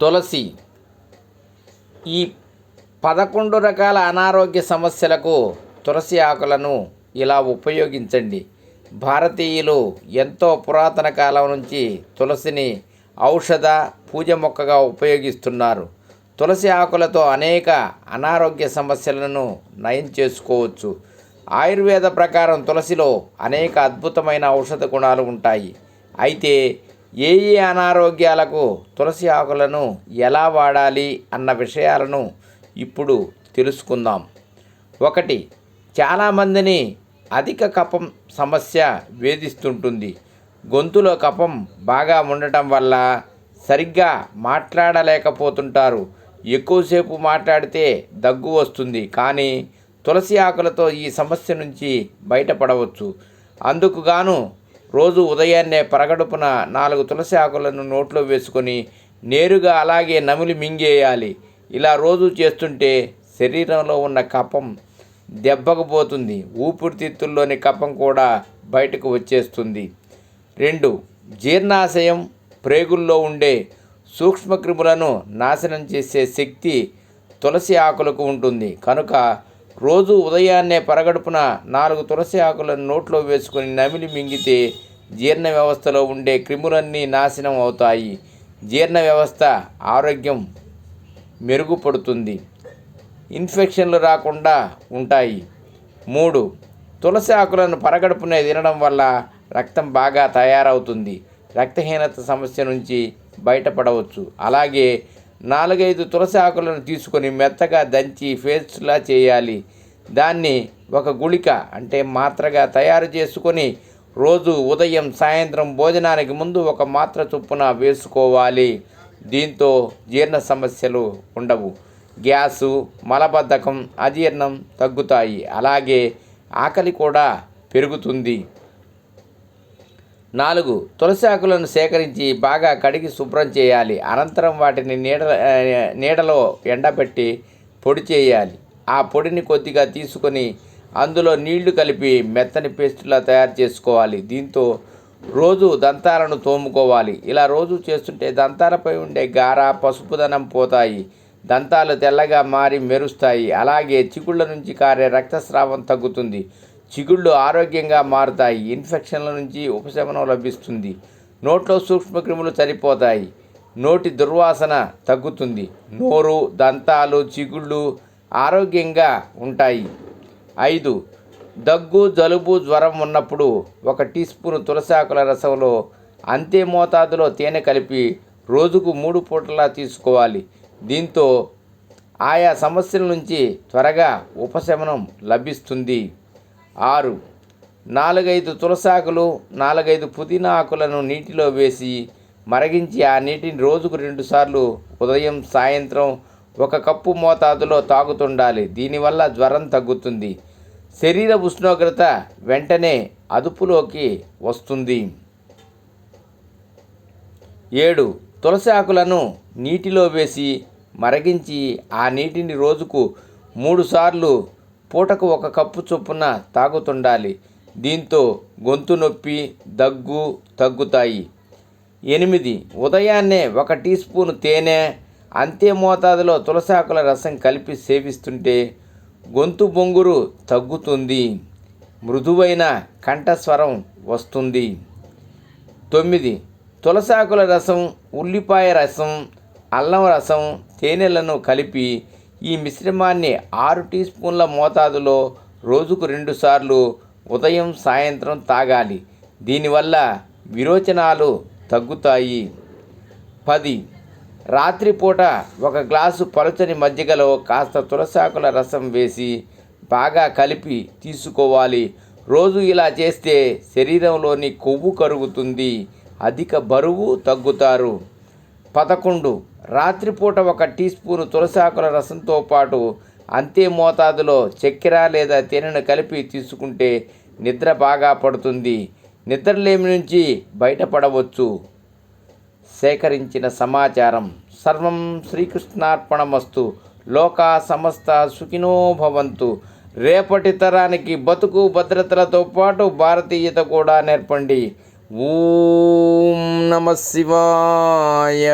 తులసి. ఈ పదకొండు రకాల అనారోగ్య సమస్యలకు తులసి ఆకులను ఇలా ఉపయోగించండి. భారతీయులు ఎంతో పురాతన కాలం నుంచి తులసిని ఔషధ పూజ మొక్కగా ఉపయోగిస్తున్నారు. తులసి ఆకులతో అనేక అనారోగ్య సమస్యలను నయం చేసుకోవచ్చు. ఆయుర్వేద ప్రకారం తులసిలో అనేక అద్భుతమైన ఔషధ గుణాలు ఉంటాయి. అయితే ఏ ఏ అనారోగ్యాలకు తులసి ఆకులను ఎలా వాడాలి అన్న విషయాలను ఇప్పుడు తెలుసుకుందాం. ఒకటి చాలామందిని అధిక కఫం సమస్య వేధిస్తుంటుంది. గొంతులో కఫం బాగా ఉండటం వల్ల సరిగ్గా మాట్లాడలేకపోతుంటారు. ఎక్కువసేపు మాట్లాడితే దగ్గు వస్తుంది. కానీ తులసి ఆకులతో ఈ సమస్య నుంచి బయటపడవచ్చు. అందుకుగాను రోజు ఉదయాన్నే పరగడుపున నాలుగు తులసి ఆకులను నోట్లో వేసుకొని నేరుగా అలాగే నమిలి మింగేయాలి. ఇలా రోజు చేస్తుంటే శరీరంలో ఉన్న కపం దెబ్బకు పోతుంది ఊపిరితిత్తుల్లోని కపం కూడా బయటకు వచ్చేస్తుంది. రెండు జీర్ణాశయం ప్రేగుల్లో ఉండే సూక్ష్మక్రిములను నాశనం చేసే శక్తి తులసి ఆకులకు ఉంటుంది. కనుక రోజు ఉదయాన్నే పరగడుపున నాలుగు తులసి ఆకులను నోట్లో వేసుకొని నమిలి మింగితే జీర్ణ వ్యవస్థలో ఉండే క్రిములన్నీ నాశనం అవుతాయి. జీర్ణ వ్యవస్థ ఆరోగ్యం మెరుగుపడుతుంది. ఇన్ఫెక్షన్లు రాకుండా ఉంటాయి. మూడు తులసి ఆకులను పరగడుపునే తినడం వల్ల రక్తం బాగా తయారవుతుంది. రక్తహీనత సమస్య నుంచి బయటపడవచ్చు. అలాగే నాలుగైదు తులసి ఆకులను తీసుకొని మెత్తగా దంచి ఫేస్లా చేయాలి. దాన్ని ఒక గుళిక అంటే మాత్రగా తయారు చేసుకొని రోజు ఉదయం సాయంత్రం భోజనానికి ముందు ఒక మాత్ర చొప్పున వేసుకోవాలి. దీంతో జీర్ణ సమస్యలు ఉండవు. గ్యాసు మలబద్ధకం అజీర్ణం తగ్గుతాయి. అలాగే ఆకలి కూడా పెరుగుతుంది. నాలుగు తులసి ఆకులను సేకరించి బాగా కడిగి శుభ్రం చేయాలి. అనంతరం వాటిని నీడ నీడలో ఎండబెట్టి పొడి చేయాలి. ఆ పొడిని కొద్దిగా తీసుకొని అందులో నీళ్ళు కలిపి మెత్తని పేస్టులా తయారు చేసుకోవాలి. దీంతో రోజు దంతాలను తోముకోవాలి. ఇలా రోజు చేస్తుంటే దంతాలపై ఉండే గార పసుపుదనం పోతాయి. దంతాలు తెల్లగా మారి మెరుస్తాయి. అలాగే చిగుళ్ళ నుంచి కారే రక్తస్రావం తగ్గుతుంది. చిగుళ్ళు ఆరోగ్యంగా మారుతాయి. ఇన్ఫెక్షన్ల నుంచి ఉపశమనం లభిస్తుంది. నోట్లో సూక్ష్మక్రిములు చనిపోతాయి నోటి దుర్వాసన తగ్గుతుంది. నోరు దంతాలు చిగుళ్ళు ఆరోగ్యంగా ఉంటాయి. ఐదు దగ్గు జలుబు జ్వరం ఉన్నప్పుడు ఒక టీ స్పూన్ తులసాకుల రసంలో అంతే మోతాదులో తేనె కలిపి రోజుకు మూడు పూటలా తీసుకోవాలి. దీంతో ఆయా సమస్యల నుంచి త్వరగా ఉపశమనం లభిస్తుంది. ఆరు. నాలుగైదు తులసాకులు నాలుగైదు పుదీనా ఆకులను నీటిలో వేసి మరిగించి ఆ నీటిని రోజుకు రెండుసార్లు ఉదయం సాయంత్రం ఒక కప్పు మోతాదులో తాగుతుండాలి. దీనివల్ల జ్వరం తగ్గుతుంది. శరీర ఉష్ణోగ్రత వెంటనే అదుపులోకి వస్తుంది. ఏడు. తులసి ఆకులను నీటిలో వేసి మరిగించి ఆ నీటిని రోజుకు మూడుసార్లు పూటకు ఒక కప్పు చొప్పున తాగుతుండాలి. దీంతో గొంతు నొప్పి దగ్గు తగ్గుతాయి. ఎనిమిది. ఉదయాన్నే ఒక టీ స్పూన్ తేనె అంతే మోతాదులో తులసాకుల రసం కలిపి సేవిస్తుంటే గొంతు బొంగురు తగ్గుతుంది. మృదువైన కంఠస్వరం వస్తుంది. తొమ్మిది. తులసాకుల రసం ఉల్లిపాయ రసం అల్లం రసం తేనెలను కలిపి ఈ మిశ్రమాన్ని ఆరు టీ స్పూన్ల మోతాదులో రోజుకు రెండుసార్లు ఉదయం సాయంత్రం తాగాలి. దీనివల్ల విరోచనాలు తగ్గుతాయి. పది. రాత్రిపూట ఒక గ్లాసు పలుచని మజ్జిగలో కాస్త తులసాకుల రసం వేసి బాగా కలిపి తీసుకోవాలి. రోజు ఇలా చేస్తే శరీరంలోని కొవ్వు కరుగుతుంది. అధిక బరువు తగ్గుతారు. పదకొండు. రాత్రిపూట ఒక టీ స్పూను తులసాకుల రసంతో పాటు అంతే మోతాదులో చక్కెర లేదా తేనెను కలిపి తీసుకుంటే నిద్ర బాగా పడుతుంది. నిద్రలేమి నుంచి బయటపడవచ్చు. సేకరించిన సమాచారం. సర్వం శ్రీకృష్ణార్పణమస్తు. లోకా సమస్త సుఖినో భవంతు. రేపటి తరానికి బతుకు భద్రతలతో పాటు భారతీయత కూడా నేర్పండి. ఓం నమ శివాయ.